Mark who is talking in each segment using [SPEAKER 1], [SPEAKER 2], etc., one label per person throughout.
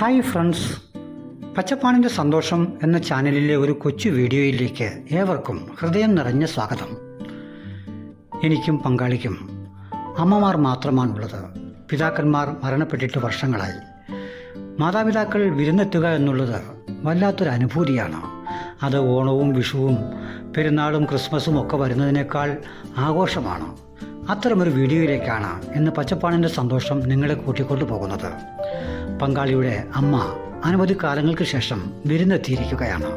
[SPEAKER 1] Hi friends പച്ചപ്പാണിന്റെ സന്തോഷം എന്ന ചാനലിലെ ഒരു കൊച്ചു വീഡിയോയിലേക്ക് ഏവർക്കും ഹൃദയം നിറഞ്ഞ സ്വാഗതം. എനിക്കും പങ്കാളിക്കും അമ്മമാർ മാത്രമാണുള്ളത്. പിതാക്കന്മാർ മരണപ്പെട്ടിട്ട് വർഷങ്ങളായി. മാതാപിതാക്കൾ വിരുന്നെത്തുക എന്നുള്ളത് വല്ലാത്തൊരു അനുഭൂതിയാണ്. അത് ഓണവും വിഷുവും പെരുന്നാളും ക്രിസ്മസും ഒക്കെ വരുന്നതിനേക്കാൾ ആഘോഷമാണ്. അത്തരമൊരു വീഡിയോയിലേക്കാണ് ഇന്ന് പച്ചപ്പാണിന്റെ സന്തോഷം നിങ്ങളെ കൂട്ടിക്കൊണ്ടു പോകുന്നത്. പങ്കാളിയുടെ അമ്മ അനവധി കാലങ്ങൾക്ക് ശേഷം വിരുന്നെത്തിയിരിക്കുകയാണ്.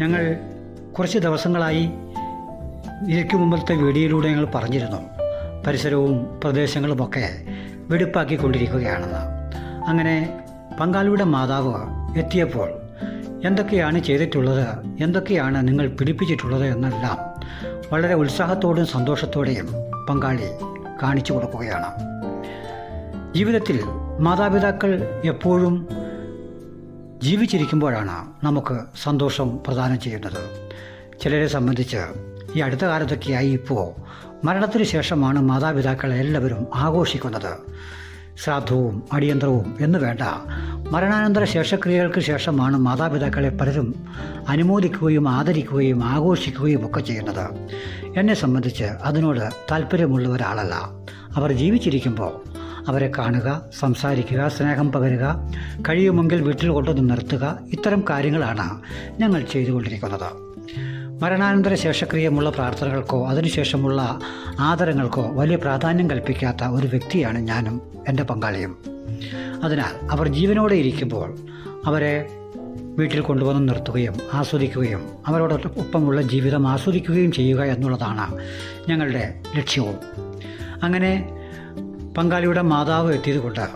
[SPEAKER 1] ഞങ്ങൾ കുറച്ച് ദിവസങ്ങളായി ഇതിക്ക് മുമ്പത്തെ വീഡിയോയിലൂടെ ഞങ്ങൾ പറഞ്ഞിരുന്നു. പരിസരവും പ്രദേശങ്ങളുമൊക്കെ വെടിപ്പാക്കിക്കൊണ്ടിരിക്കുകയാണെന്ന്. അങ്ങനെ പങ്കാളിയുടെ മാതാവ് എത്തിയപ്പോൾ എന്തൊക്കെയാണ് ചെയ്തിട്ടുള്ളത് എന്തൊക്കെയാണ് നിങ്ങൾ പിടിപ്പിച്ചിട്ടുള്ളത് എന്നെല്ലാം വളരെ ഉത്സാഹത്തോടും സന്തോഷത്തോടെയും പങ്കാളി കാണിച്ചു കൊടുക്കുകയാണ്. ജീവിതത്തിൽ മാതാപിതാക്കൾ എപ്പോഴും ജീവിച്ചിരിക്കുമ്പോഴാണ് നമുക്ക് സന്തോഷം പ്രദാനം ചെയ്യുന്നത്. ചിലരെ സംബന്ധിച്ച് ഈ അടുത്ത കാലത്തൊക്കെയായി ഇപ്പോൾ മരണത്തിന് ശേഷമാണ് മാതാപിതാക്കളെല്ലാവരും ആഘോഷിക്കുന്നത്. ശ്രാദ്ധവും അടിയന്തരവും എന്ന് വേണ്ട. മരണാനന്തര ശേഷക്രിയകൾക്ക് ശേഷമാണ് മാതാപിതാക്കളെ പലരും അനുമോദിക്കുകയും ആദരിക്കുകയും ആഘോഷിക്കുകയും ഒക്കെ ചെയ്യുന്നത്. എന്നെ സംബന്ധിച്ച് അതിനോട് താല്പര്യമുള്ള ഒരാളല്ല. അവർ ജീവിച്ചിരിക്കുമ്പോൾ അവരെ കാണുക സംസാരിക്കുക സ്നേഹം പകരുക കഴിയുമെങ്കിൽ വീട്ടിൽ കൊണ്ടുവന്ന് നിർത്തുക ഇത്തരം കാര്യങ്ങളാണ് ഞങ്ങൾ ചെയ്തുകൊണ്ടിരിക്കുന്നത്. മരണാനന്തര ശേഷക്രിയമുള്ള പ്രാർത്ഥനകൾക്കോ അതിനുശേഷമുള്ള ആദരങ്ങൾക്കോ വലിയ പ്രാധാന്യം കൽപ്പിക്കാത്ത ഒരു വ്യക്തിയാണ് ഞാനും എന്റെ പങ്കാളിയും. അതിനാൽ അവർ ജീവനോടെ ഇരിക്കുമ്പോൾ അവരെ വീട്ടിൽ കൊണ്ടുവന്ന് നിർത്തുകയും ആസ്വദിക്കുകയും അവരോടൊപ്പമുള്ള ജീവിതം ആസ്വദിക്കുകയും ചെയ്യുക എന്നുള്ളതാണ് ഞങ്ങളുടെ ലക്ഷ്യവും. അങ്ങനെ പങ്കാളിയുടെ മാതാവ് എത്തിയതുകൊണ്ട്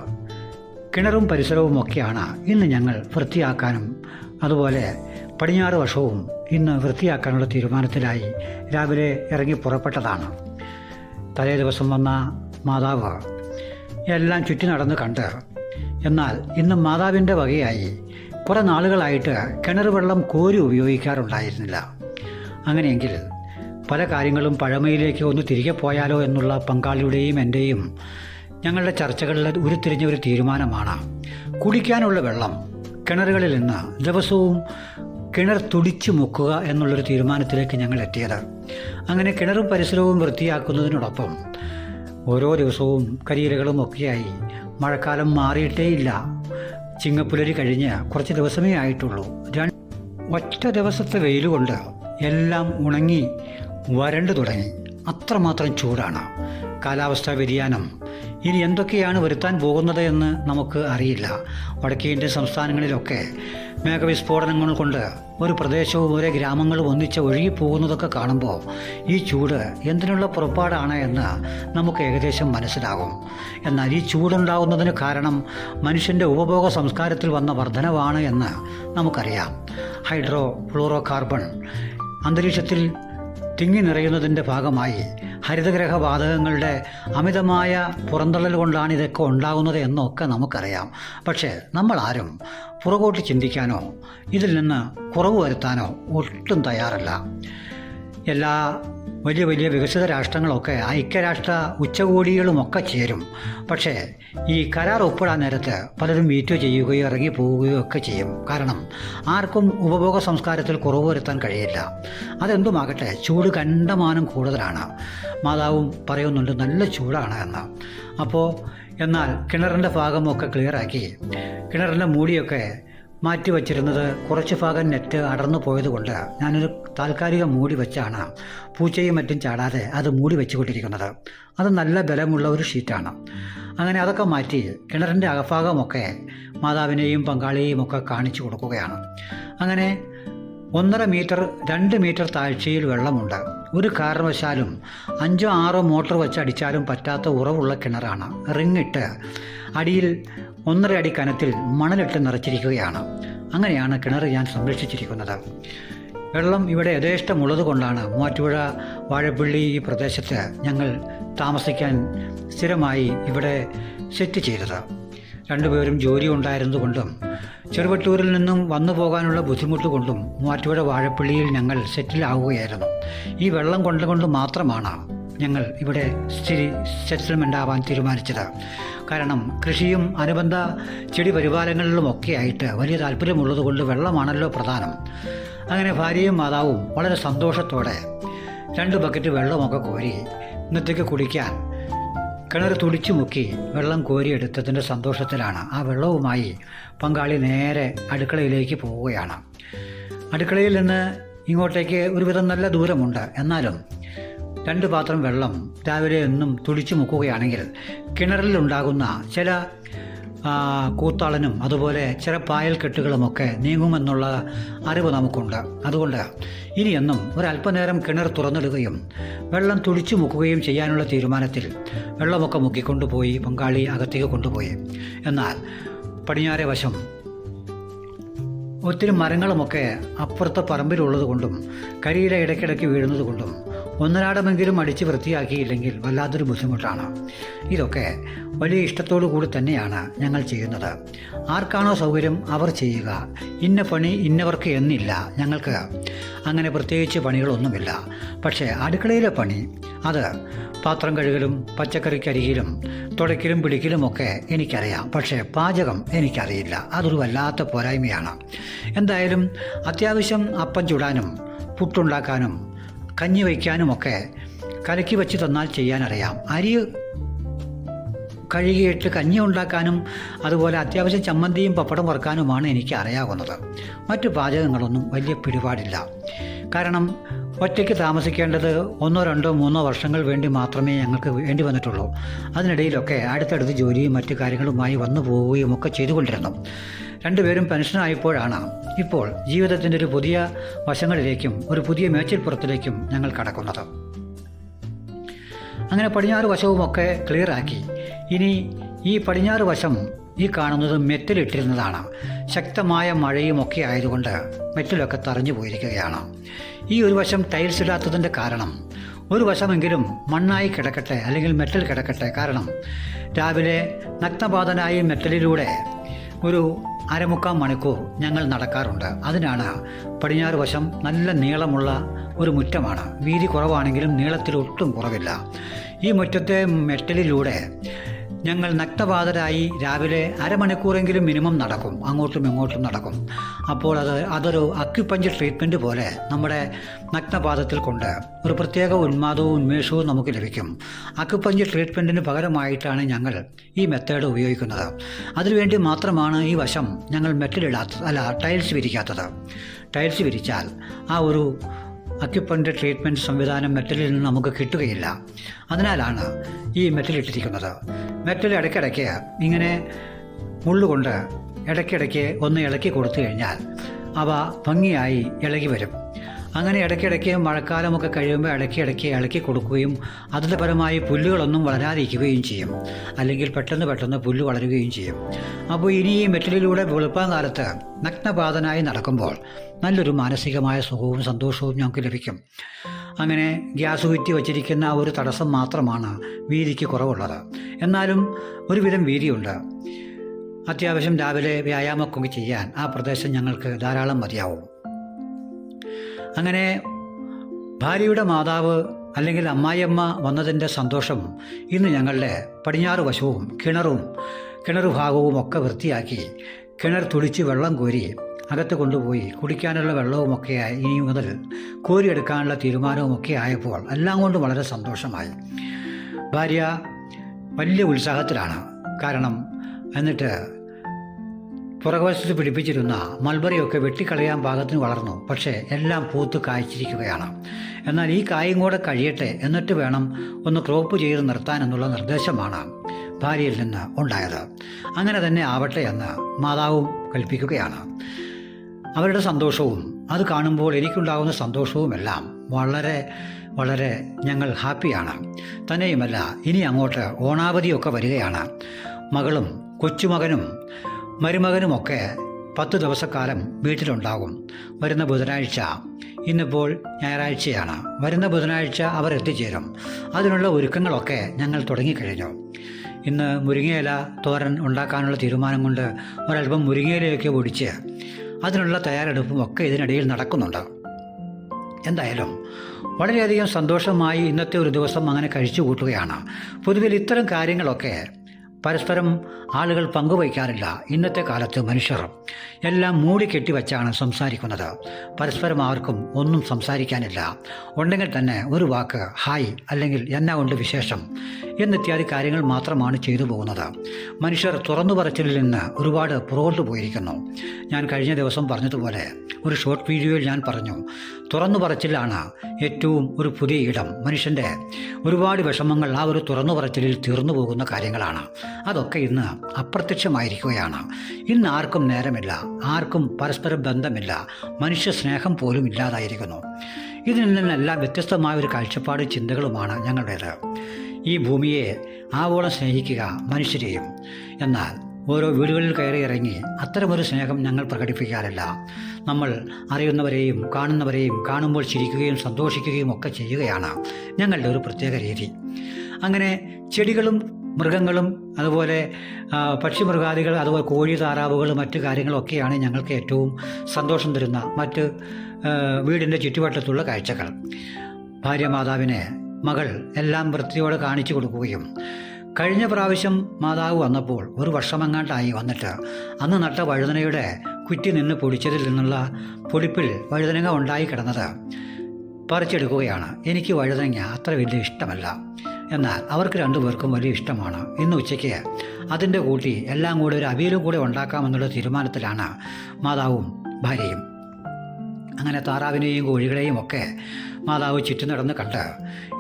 [SPEAKER 1] കിണറും പരിസരവും ഒക്കെയാണ് ഇന്ന് ഞങ്ങൾ വൃത്തിയാക്കാനും അതുപോലെ പടിഞ്ഞാറ് വശവും ഇന്ന് വൃത്തിയാക്കാനുള്ള തീരുമാനത്തിലായി രാവിലെ ഇറങ്ങി പുറപ്പെട്ടതാണ്. തലേ ദിവസം വന്ന മാതാവ് എല്ലാം ചുറ്റി നടന്ന് കണ്ട്. എന്നാൽ ഇന്ന് മാതാവിന്റെ വകയായി കുറേ നാളുകളായിട്ട് കിണർ വെള്ളം കോരി ഉപയോഗിക്കാറുണ്ടായിരുന്നില്ല. അങ്ങനെയെങ്കിൽ പല കാര്യങ്ങളും പഴമയിലേക്ക് ഒന്ന് തിരികെ പോയാലോ എന്നുള്ള പങ്കാളിയുടെയും എന്റെയും ഞങ്ങളുടെ ചർച്ചകളിൽ ഉരുത്തിരിഞ്ഞ ഒരു തീരുമാനമാണ്. കുടിക്കാനുള്ള വെള്ളം കിണറുകളിൽ നിന്ന് ദിവസവും കിണർ തുടിച്ചു മുക്കുക എന്നുള്ളൊരു തീരുമാനത്തിലേക്ക് ഞങ്ങൾ എത്തിയത്. അങ്ങനെ കിണറും പരിസരവും വൃത്തിയാക്കുന്നതിനോടൊപ്പം ഓരോ ദിവസവും കരിയിലകളും ഒക്കെയായി മഴക്കാലം മാറിയിട്ടേയില്ല. ചിങ്ങപ്പുലരി കഴിഞ്ഞ് കുറച്ച് ദിവസമേ ആയിട്ടുള്ളൂ. ഒറ്റ ദിവസത്തെ വെയിൽ കൊണ്ട് എല്ലാം ഉണങ്ങി വരണ്ടു തുടങ്ങി. അത്രമാത്രം ചൂടാണ്. കാലാവസ്ഥാ വ്യതിയാനം ഇനി എന്തൊക്കെയാണ് വരുത്താൻ പോകുന്നത് എന്ന് നമുക്ക് അറിയില്ല. വടക്കേ ഇന്ത്യൻ സംസ്ഥാനങ്ങളിലൊക്കെ മേഘവിസ്ഫോടനങ്ങൾ കൊണ്ട് ഒരു പ്രദേശവും ഒരേ ഗ്രാമങ്ങളും ഒന്നിച്ച് ഒഴുകിപ്പോകുന്നതൊക്കെ കാണുമ്പോൾ ഈ ചൂട് എന്തിനുള്ള പുറപ്പാടാണ് എന്ന് നമുക്ക് ഏകദേശം മനസ്സിലാകും. എന്നാൽ ഈ ചൂടുണ്ടാകുന്നതിന് കാരണം മനുഷ്യന്റെ ഉപഭോഗ സംസ്കാരത്തിൽ വന്ന വർധനവാണ് എന്ന് നമുക്കറിയാം. ഹൈഡ്രോ ഫ്ലൂറോ കാർബൺ അന്തരീക്ഷത്തിൽ തിങ്ങി നിറയുന്നതിന്റെ ഭാഗമായി ഹരിതഗ്രഹ വാതകങ്ങളുടെ അമിതമായ പുറന്തള്ളൽ കൊണ്ടാണ് ഇതൊക്കെ ഉണ്ടാകുന്നത് എന്നൊക്കെ നമുക്കറിയാം. പക്ഷേ നമ്മൾ ആരും പുറകോട്ട് ചിന്തിക്കാനോ ഇതിൽ നിന്ന് കുറവ് വരുത്താനോ ഒട്ടും തയ്യാറല്ല. എല്ലാ വലിയ വലിയ വികസിത രാഷ്ട്രങ്ങളൊക്കെ ഐക്യരാഷ്ട്ര ഉച്ചകോടികളുമൊക്കെ ചേരും. പക്ഷേ ഈ കരാർ ഒപ്പിടാൻ നേരത്ത് പലരും വീറ്റോ ചെയ്യുകയോ ഇറങ്ങി പോവുകയോ ഒക്കെ ചെയ്യും. കാരണം ആർക്കും ഉപഭോഗ സംസ്കാരത്തിൽ കുറവ് വരുത്താൻ കഴിയില്ല. അതെന്തുമാകട്ടെ ചൂട് കണ്ടമാനം കൂടുതലാണ്. മാതാവും പറയുന്നുണ്ട് നല്ല ചൂടാണ് എന്ന്. അപ്പോൾ എന്നാൽ കിണറിന്റെ ഭാഗമൊക്കെ ക്ലിയറാക്കി കിണറിന്റെ മൂടിയൊക്കെ മാറ്റി വച്ചിരുന്നത് കുറച്ച് ഭാഗം നെറ്റ് അടർന്നു പോയതുകൊണ്ട് ഞാനൊരു താൽക്കാലിക മൂടി വെച്ചാണ്. പൂച്ചയും മറ്റും ചാടാതെ അത് മൂടി വെച്ചുകൊണ്ടിരിക്കുന്നത്. അത് നല്ല ബലമുള്ള ഒരു ഷീറ്റാണ്. അങ്ങനെ അതൊക്കെ മാറ്റി കിണറിന്റെ അകഭാഗമൊക്കെ മാതാവിനെയും പങ്കാളിയെയും ഒക്കെ കാണിച്ചു കൊടുക്കുകയാണ്. അങ്ങനെ ഒന്നര മീറ്റർ രണ്ട് മീറ്റർ താഴ്ചയിൽ വെള്ളമുണ്ട്. ഒരു കാരണവശാലും അഞ്ചോ ആറോ മോട്ടോർ വെച്ച് അടിച്ചാലും പറ്റാത്ത ഉറവുള്ള കിണറാണ്. റിങ്ങിട്ട് അടിയിൽ ഒന്നര അടി കനത്തിൽ മണലിട്ട് നിറച്ചിരിക്കുകയാണ്. അങ്ങനെയാണ് കിണർ ഞാൻ സംരക്ഷിച്ചിരിക്കുന്നത്. വെള്ളം ഇവിടെ യഥേഷ്ടമുള്ളത് കൊണ്ടാണ് മൂവാറ്റുപുഴ വാഴപ്പള്ളി ഈ പ്രദേശത്ത് ഞങ്ങൾ താമസിക്കാൻ സ്ഥിരമായി ഇവിടെ സെറ്റ് ചെയ്തത്. രണ്ടുപേരും ജോലി ഉണ്ടായിരുന്നതുകൊണ്ടും ചെറുവട്ടൂരിൽ നിന്നും വന്നു പോകാനുള്ള ബുദ്ധിമുട്ട് കൊണ്ടും മൂവാറ്റുപുഴ വാഴപ്പള്ളിയിൽ ഞങ്ങൾ സെറ്റിലാവുകയായിരുന്നു. ഈ വെള്ളം കൊണ്ടുകൊണ്ട് മാത്രമാണ് ഞങ്ങൾ ഇവിടെ സ്ഥിതി സെറ്റിൽമെന്റ് ആവാൻ തീരുമാനിച്ചത്. കാരണം കൃഷിയും അനുബന്ധ ചെടി പരിപാലനങ്ങളിലുമൊക്കെ ആയിട്ട് വലിയ താല്പര്യമുള്ളതുകൊണ്ട് വെള്ളമാണല്ലോ പ്രധാനം. അങ്ങനെ ഭാര്യയും മാതാവും വളരെ സന്തോഷത്തോടെ രണ്ട് ബക്കറ്റ് വെള്ളമൊക്കെ കോരി ഇന്നത്തേക്ക് കുടിക്കാൻ കിണർ തുടിച്ചു മുക്കി വെള്ളം കോരിയെടുത്തതിന്റെ സന്തോഷത്തിലാണ്. ആ വെള്ളവുമായി പങ്കാളി നേരെ അടുക്കളയിലേക്ക് പോവുകയാണ്. അടുക്കളയിൽ നിന്ന് ഇങ്ങോട്ടേക്ക് ഒരുവിധം നല്ല ദൂരമുണ്ട്. എന്നാലും രണ്ട് പാത്രം വെള്ളം രാവിലെ എന്നും തുടിച്ചു മുക്കുകയാണെങ്കിൽ കിണറിലുണ്ടാകുന്ന ചില കൂത്താളനും അതുപോലെ ചില പായൽ കെട്ടുകളുമൊക്കെ നീങ്ങുമെന്നുള്ള അറിവ് നമുക്കുണ്ട്. അതുകൊണ്ട് ഇനിയെന്നും ഒരല്പനേരം കിണർ തുറന്നിടുകയും വെള്ളം തുടിച്ചു മുക്കുകയും ചെയ്യാനുള്ള തീരുമാനത്തിൽ വെള്ളമൊക്കെ മുക്കിക്കൊണ്ടുപോയി പങ്കാളി അകത്തേക്ക് കൊണ്ടുപോയി. എന്നാൽ പടിഞ്ഞാറെ വശം ഒത്തിരി മരങ്ങളുമൊക്കെ അപ്പുറത്തെ പറമ്പിലുള്ളത് കൊണ്ടും കരിയില ഇടയ്ക്കിടയ്ക്ക് വീഴുന്നത് കൊണ്ടും ഒന്നരാടമെങ്കിലും അടിച്ച് വൃത്തിയാക്കിയില്ലെങ്കിൽ വല്ലാത്തൊരു ബുദ്ധിമുട്ടാണ്. ഇതൊക്കെ വലിയ ഇഷ്ടത്തോടു കൂടി തന്നെയാണ് ഞങ്ങൾ ചെയ്യുന്നത്. ആർക്കാണോ സൗകര്യം അവർ ചെയ്യുക. ഇന്ന പണി ഇന്നവർക്ക് എന്നില്ല ഞങ്ങൾക്ക് അങ്ങനെ പ്രത്യേകിച്ച് പണികളൊന്നുമില്ല. പക്ഷേ അടുക്കളയിലെ പണി അത് പാത്രം കഴുകലും പച്ചക്കറിക്കരികിലും തുടയ്ക്കലും പിടിക്കലുമൊക്കെ എനിക്കറിയാം. പക്ഷേ പാചകം എനിക്കറിയില്ല. അതൊരു വല്ലാത്ത പോരായ്മയാണ്. എന്തായാലും അത്യാവശ്യം അപ്പം ചുടാനും പുട്ടുണ്ടാക്കാനും കഞ്ഞി വയ്ക്കാനുമൊക്കെ കലക്കി വെച്ച് തന്നാൽ ചെയ്യാനറിയാം. അരി കഴുകിയിട്ട് കഞ്ഞി ഉണ്ടാക്കാനും അതുപോലെ അത്യാവശ്യം ചമ്മന്തിയും പപ്പടം വറുക്കാനുമാണ് എനിക്ക് അറിയാവുന്നത് മറ്റു പാചകങ്ങളൊന്നും വലിയ പിടിപാടില്ല. കാരണം ഒറ്റയ്ക്ക് താമസിക്കേണ്ടത് ഒന്നോ രണ്ടോ മൂന്നോ വർഷങ്ങൾ വേണ്ടി മാത്രമേ ഞങ്ങൾക്ക് വേണ്ടി വന്നിട്ടുള്ളൂ. അതിനിടയിലൊക്കെ അടുത്തടുത്ത് ജോലിയും മറ്റു കാര്യങ്ങളുമായി വന്നു പോവുകയും ഒക്കെ ചെയ്തുകൊണ്ടിരുന്നു. രണ്ടുപേരും പെൻഷനായപ്പോഴാണ്. ഇപ്പോൾ ജീവിതത്തിന്റെ ഒരു പുതിയ വശങ്ങളിലേക്കും ഒരു പുതിയ മേച്ചിൽപ്പുറത്തിലേക്കും ഞങ്ങൾ കടക്കുന്നത്. അങ്ങനെ പടിഞ്ഞാറ് വശവുമൊക്കെ ക്ലിയറാക്കി ഇനി ഈ പടിഞ്ഞാറ് വശം ഈ കാണുന്നത് മെറ്റലിട്ടിരുന്നതാണ്. ശക്തമായ മഴയും ഒക്കെ ആയതുകൊണ്ട് മെറ്റലൊക്കെ തറഞ്ഞു പോയിരിക്കുകയാണ്. ഈ ഒരു വശം ടൈൽസ് ഇടാത്തതിന്റെ കാരണം ഒരു വശമെങ്കിലും മണ്ണായി കിടക്കട്ടെ അല്ലെങ്കിൽ മെറ്റൽ കിടക്കട്ടെ കാരണം രാവിലെ നഗ്നപാതനായി മെറ്റലിലൂടെ ഒരു അരമുക്കാൽ മണിക്കൂർ ഞങ്ങൾ നടക്കാറുണ്ട്. അതിനാണ് പടിഞ്ഞാറ് വശം നല്ല നീളമുള്ള ഒരു മുറ്റമാണ്. വീതി കുറവാണെങ്കിലും നീളത്തിൽ ഒട്ടും കുറവില്ല. ഈ മുറ്റത്തെ മെറ്റലിലൂടെ ഞങ്ങൾ നക്തപാതരായി രാവിലെ അരമണിക്കൂറെങ്കിലും മിനിമം നടക്കും. അങ്ങോട്ടും ഇങ്ങോട്ടും നടക്കും. അപ്പോൾ അത് അതൊരു അക്യുപഞ്ച് ട്രീറ്റ്മെന്റ് പോലെ നമ്മുടെ നഗ്നപാദത്തിൽ കൊണ്ട് ഒരു പ്രത്യേക ഉന്മാദവും ഉന്മേഷവും നമുക്ക് ലഭിക്കും. അക്യുപഞ്ച് ട്രീറ്റ്മെന്റിന് പകരമായിട്ടാണ് ഞങ്ങൾ ഈ മെത്തേഡ് ഉപയോഗിക്കുന്നത്. അതിനുവേണ്ടി മാത്രമാണ് ഈ വശം ഞങ്ങൾ മെറ്റലിടാത്തത് അല്ല ടൈൽസ് വിരിക്കാത്തത്. ടൈൽസ് വിരിച്ചാൽ ആ ഒരു അക്യുപഞ്ചർ ട്രീറ്റ്മെന്റ് സംവിധാനം മെറ്റലിൽ നിന്ന് നമുക്ക് കിട്ടുകയില്ല. അതിനാലാണ് ഈ മെറ്റൽ ഇട്ടിരിക്കുന്നത്. മെറ്റൽ ഇടയ്ക്കിടയ്ക്ക് ഇങ്ങനെ മുള്ളുകൊണ്ട് ഇടയ്ക്കിടയ്ക്ക് ഒന്ന് ഇളക്കി കൊടുത്തു കഴിഞ്ഞാൽ അവ ഭംഗിയായി ഇളകി വരും. അങ്ങനെ ഇടയ്ക്കിടയ്ക്ക് മഴക്കാലമൊക്കെ കഴിയുമ്പോൾ ഇടയ്ക്കിടയ്ക്ക് ഇളക്കി കൊടുക്കുകയും അതിന്റെ പരമായി പുല്ലുകളൊന്നും വളരാതിരിക്കുകയും ചെയ്യും. അല്ലെങ്കിൽ പെട്ടെന്ന് പെട്ടെന്ന് പുല്ല് വളരുകയും ചെയ്യും. അപ്പോൾ ഇനി ഈ മെറ്റലിലൂടെ വെളുപ്പാൻ കാലത്ത് നഗ്നപാതനായി നടക്കുമ്പോൾ നല്ലൊരു മാനസികമായ സുഖവും സന്തോഷവും ഞങ്ങൾക്ക് ലഭിക്കും. അങ്ങനെ ഗ്യാസ് കുറ്റി വച്ചിരിക്കുന്ന ഒരു തടസ്സം മാത്രമാണ് വീതിക്ക് കുറവുള്ളത്. എന്നാലും ഒരുവിധം വീതിയുണ്ട്. അത്യാവശ്യം രാവിലെ വ്യായാമമൊക്കെ ചെയ്യാൻ ആ പ്രദേശം ഞങ്ങൾക്ക് ധാരാളം മതിയാവും. അങ്ങനെ ഭാര്യയുടെ മാതാവ് അല്ലെങ്കിൽ അമ്മായിയമ്മ വന്നതിന്റെ സന്തോഷം ഇന്ന് ഞങ്ങളുടെ പടിഞ്ഞാറ് വശവും കിണറും കിണർ ഭാഗവും ഒക്കെ വൃത്തിയാക്കി കിണർ തുടിച്ച് വെള്ളം കോരി അകത്ത് കൊണ്ടുപോയി കുടിക്കാനുള്ള വെള്ളവുമൊക്കെ ഇനി മുതൽ കോരിയെടുക്കാനുള്ള തീരുമാനവുമൊക്കെ ആയപ്പോൾ എല്ലാം കൊണ്ടും വളരെ സന്തോഷമായി. ഭാര്യ വലിയ ഉത്സാഹത്തിലാണ്. കാരണം എന്നിട്ട് പുറകുവശത്ത് പിടിപ്പിച്ചിരുന്ന മൾബറിയൊക്കെ വെട്ടിക്കളയാൻ ഭാഗത്തിന് വളർന്നു. പക്ഷേ എല്ലാം പൂത്ത് കായ്ച്ചിരിക്കുകയാണ്. എന്നാൽ ഈ കായും കൂടെ കഴിയട്ടെ എന്നിട്ട് വേണം ഒന്ന് ക്രോപ്പ് ചെയ്ത് നിർത്താൻ എന്നുള്ള നിർദ്ദേശമാണ് ഭാര്യയിൽ നിന്ന് ഉണ്ടായത്. അങ്ങനെ തന്നെ ആവട്ടെ എന്ന് മാതാവും കൽപ്പിക്കുകയാണ്. അവരുടെ സന്തോഷവും അത് കാണുമ്പോൾ എനിക്കുണ്ടാകുന്ന സന്തോഷവുമെല്ലാം വളരെ വളരെ ഞങ്ങൾ ഹാപ്പിയാണ്. തന്നെയുമല്ല ഇനി അങ്ങോട്ട് ഓണാവധിയൊക്കെ വരികയാണ്. മകളും കൊച്ചുമകനും മരുമകനുമൊക്കെ പത്ത് ദിവസക്കാലം വീട്ടിലുണ്ടാകും. വരുന്ന ബുധനാഴ്ച ഇന്നിപ്പോൾ ഞായറാഴ്ചയാണ്. വരുന്ന ബുധനാഴ്ച അവർ എത്തിച്ചേരും. അതിനുള്ള ഒരുക്കങ്ങളൊക്കെ ഞങ്ങൾ തുടങ്ങിക്കഴിഞ്ഞു. ഇന്ന് മുരിങ്ങയില തോരൻ ഉണ്ടാക്കാനുള്ള തീരുമാനം കൊണ്ട് ഒരൽപ്പം മുരിങ്ങയിലയൊക്കെ ഒടിച്ച് അതിനുള്ള തയ്യാറെടുപ്പും ഒക്കെ ഇതിനിടയിൽ നടക്കുന്നുണ്ട്. എന്തായാലും വളരെയധികം സന്തോഷമായി ഇന്നത്തെ ഒരു ദിവസം അങ്ങനെ കഴിച്ചു കൂട്ടുകയാണ്. പൊതുവിൽ ഇത്തരം കാര്യങ്ങളൊക്കെ പരസ്പരം ആളുകൾ പങ്കുവയ്ക്കാറില്ല. ഇന്നത്തെ കാലത്ത് മനുഷ്യർ എല്ലാം മൂടിക്കെട്ടി വച്ചാണ് സംസാരിക്കുന്നത്. പരസ്പരം ആർക്കും ഒന്നും സംസാരിക്കാനില്ല. ഉണ്ടെങ്കിൽ തന്നെ ഒരു വാക്ക് ഹായ് അല്ലെങ്കിൽ എന്നാ ഉണ്ട് വിശേഷം എന്നിത്യാദി കാര്യങ്ങൾ മാത്രമാണ് ചെയ്തു പോകുന്നത്. മനുഷ്യർ തുറന്നു പറച്ചിലിൽ നിന്ന് ഒരുപാട് പുറകോട്ട് പോയിരിക്കുന്നു. ഞാൻ കഴിഞ്ഞ ദിവസം പറഞ്ഞതുപോലെ ഒരു ഷോർട്ട് വീഡിയോയിൽ ഞാൻ പറഞ്ഞു തുറന്നു പറച്ചിലാണ് ഏറ്റവും ഒരു പുതിയ ഇടം. മനുഷ്യന്റെ ഒരുപാട് വിഷമങ്ങൾ ആ ഒരു തുറന്നു പറച്ചിലിൽ തീർന്നു പോകുന്ന കാര്യങ്ങളാണ്. അതൊക്കെ ഇന്ന് അപ്രത്യക്ഷമായിരിക്കുകയാണ്. ഇന്ന് ആർക്കും നേരമില്ല. ആർക്കും പരസ്പര ബന്ധമില്ല. മനുഷ്യ സ്നേഹം പോലും ഇല്ലാതായിരിക്കുന്നു. ഇതിൽ നിന്നെല്ലാം വ്യത്യസ്തമായ ഒരു കാഴ്ചപ്പാട് ചിന്തകളുമാണ് ഞങ്ങളുടേത്. ഈ ഭൂമിയെ ആവോളം സ്നേഹിക്കുക മനുഷ്യരെയും. എന്നാൽ ഓരോ വീടുകളിൽ കയറി ഇറങ്ങി അത്തരമൊരു സ്നേഹം ഞങ്ങൾ പ്രകടിപ്പിക്കാറില്ല. നമ്മൾ അറിയുന്നവരെയും കാണുന്നവരെയും കാണുമ്പോൾ ചിരിക്കുകയും സന്തോഷിക്കുകയും ഒക്കെ ചെയ്യുകയാണ് ഞങ്ങളുടെ ഒരു പ്രത്യേക രീതി. അങ്ങനെ ചെടികളും മൃഗങ്ങളും അതുപോലെ പക്ഷിമൃഗാദികൾ അതുപോലെ കോഴി താറാവുകൾ മറ്റു കാര്യങ്ങളൊക്കെയാണ് ഞങ്ങൾക്ക് ഏറ്റവും സന്തോഷം തരുന്ന മറ്റ് വീടിന്റെ ചുറ്റുവട്ടത്തുള്ള കാഴ്ചകൾ. ഭാര്യ മാതാവിനെ മകൾ എല്ലാം വൃത്തിയോടെ കാണിച്ചു കൊടുക്കുകയും കഴിഞ്ഞ പ്രാവശ്യം മാതാവ് വന്നപ്പോൾ ഒരു വർഷമെങ്ങാണ്ടായി വന്നിട്ട് അന്ന് നട്ട വഴുതനയുടെ കുറ്റി നിന്ന് പൊടിച്ചതിൽ നിന്നുള്ള പൊടിപ്പിൽ വഴുതനങ്ങ ഉണ്ടായി കിടന്നത് പറിച്ചെടുക്കുകയാണ്. എനിക്ക് വഴുതനങ്ങ അത്ര വലിയ ഇഷ്ടമല്ല. എന്നാൽ അവർക്ക് രണ്ടുപേർക്കും വലിയ ഇഷ്ടമാണ്. ഇന്ന് ഉച്ചയ്ക്ക് അതിന്റെ കൂട്ടി എല്ലാം കൂടി ഒരു അവിയലും കൂടെ ഉണ്ടാക്കാമെന്നുള്ള തീരുമാനത്തിലാണ് മാതാവും ഭാര്യയും. അങ്ങനെ താറാവിനെയും കോഴികളെയും ഒക്കെ മാതാവ് ചുറ്റും നടന്ന് കണ്ട്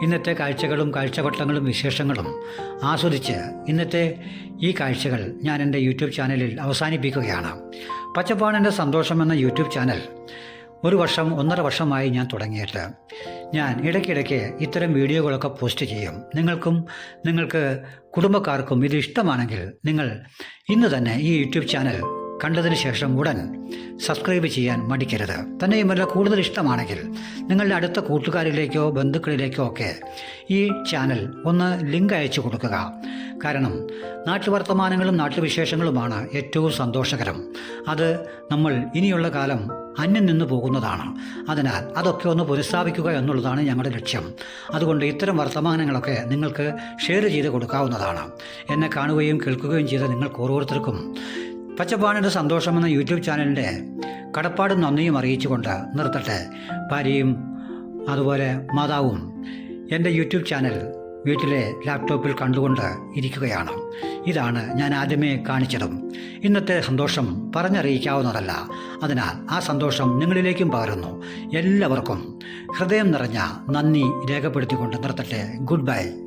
[SPEAKER 1] ഇന്നത്തെ കാഴ്ചകളും കാഴ്ചവട്ടങ്ങളും വിശേഷങ്ങളും ആസ്വദിച്ച് ഇന്നത്തെ ഈ കാഴ്ചകൾ ഞാൻ എന്റെ യൂട്യൂബ് ചാനലിൽ അവസാനിപ്പിക്കുകയാണ്. പച്ചപ്പാണെന്റെ സന്തോഷം എന്ന യൂട്യൂബ് ചാനൽ ഒരു വർഷം ഒന്നര വർഷമായി ഞാൻ തുടങ്ങിയിട്ട്. ഞാൻ ഇടയ്ക്കിടയ്ക്ക് ഇത്തരം വീഡിയോകളൊക്കെ പോസ്റ്റ് ചെയ്യും. നിങ്ങൾക്കും നിങ്ങൾക്ക് കുടുംബക്കാർക്കും ഇത് ഇഷ്ടമാണെങ്കിൽ നിങ്ങൾ ഇന്ന് തന്നെ ഈ യൂട്യൂബ് ചാനൽ കണ്ടതിന് ശേഷം ഉടൻ സബ്സ്ക്രൈബ് ചെയ്യാൻ മടിക്കരുത്. തന്നെയുമല്ല കൂടുതൽ ഇഷ്ടമാണെങ്കിൽ നിങ്ങളുടെ അടുത്ത കൂട്ടുകാരിലേക്കോ ബന്ധുക്കളിലേക്കോ ഒക്കെ ഈ ചാനൽ ഒന്ന് ലിങ്ക് അയച്ചു കൊടുക്കുക. കാരണം നാട്ടുവർത്തമാനങ്ങളും നാട്ടുവിശേഷങ്ങളുമാണ് ഏറ്റവും സന്തോഷകരം. അത് നമ്മൾ ഇനിയുള്ള കാലം അന്യം നിന്ന് പോകുന്നതാണ്. അതിനാൽ അതൊക്കെ ഒന്ന് പുനഃസ്ഥാപിക്കുക എന്നുള്ളതാണ് ഞങ്ങളുടെ ലക്ഷ്യം. അതുകൊണ്ട് ഇത്തരം വർത്തമാനങ്ങളൊക്കെ നിങ്ങൾക്ക് ഷെയർ ചെയ്ത് കൊടുക്കാവുന്നതാണ്. എന്നെ കാണുകയും കേൾക്കുകയും ചെയ്ത നിങ്ങൾക്ക് ഓരോരുത്തർക്കും പച്ചപ്പാണിന്റെ സന്തോഷമെന്ന യൂട്യൂബ് ചാനലിന്റെ കടപ്പാട് നന്ദിയും അറിയിച്ചുകൊണ്ട് നിർത്തട്ടെ. ഭാര്യയും അതുപോലെ മാതാവും എന്റെ യൂട്യൂബ് ചാനൽ വീട്ടിലെ ലാപ്ടോപ്പിൽ കണ്ടുകൊണ്ട് ഇരിക്കുകയാണ്. ഇതാണ് ഞാൻ ആദ്യമേ കാണിച്ചതും. ഇന്നത്തെ സന്തോഷം പറഞ്ഞറിയിക്കാവുന്നതല്ല. അതിനാൽ ആ സന്തോഷം നിങ്ങളിലേക്കും പകരുന്നു. എല്ലാവർക്കും ഹൃദയം നിറഞ്ഞ നന്ദി രേഖപ്പെടുത്തിക്കൊണ്ട് നിർത്തട്ടെ. Good bye.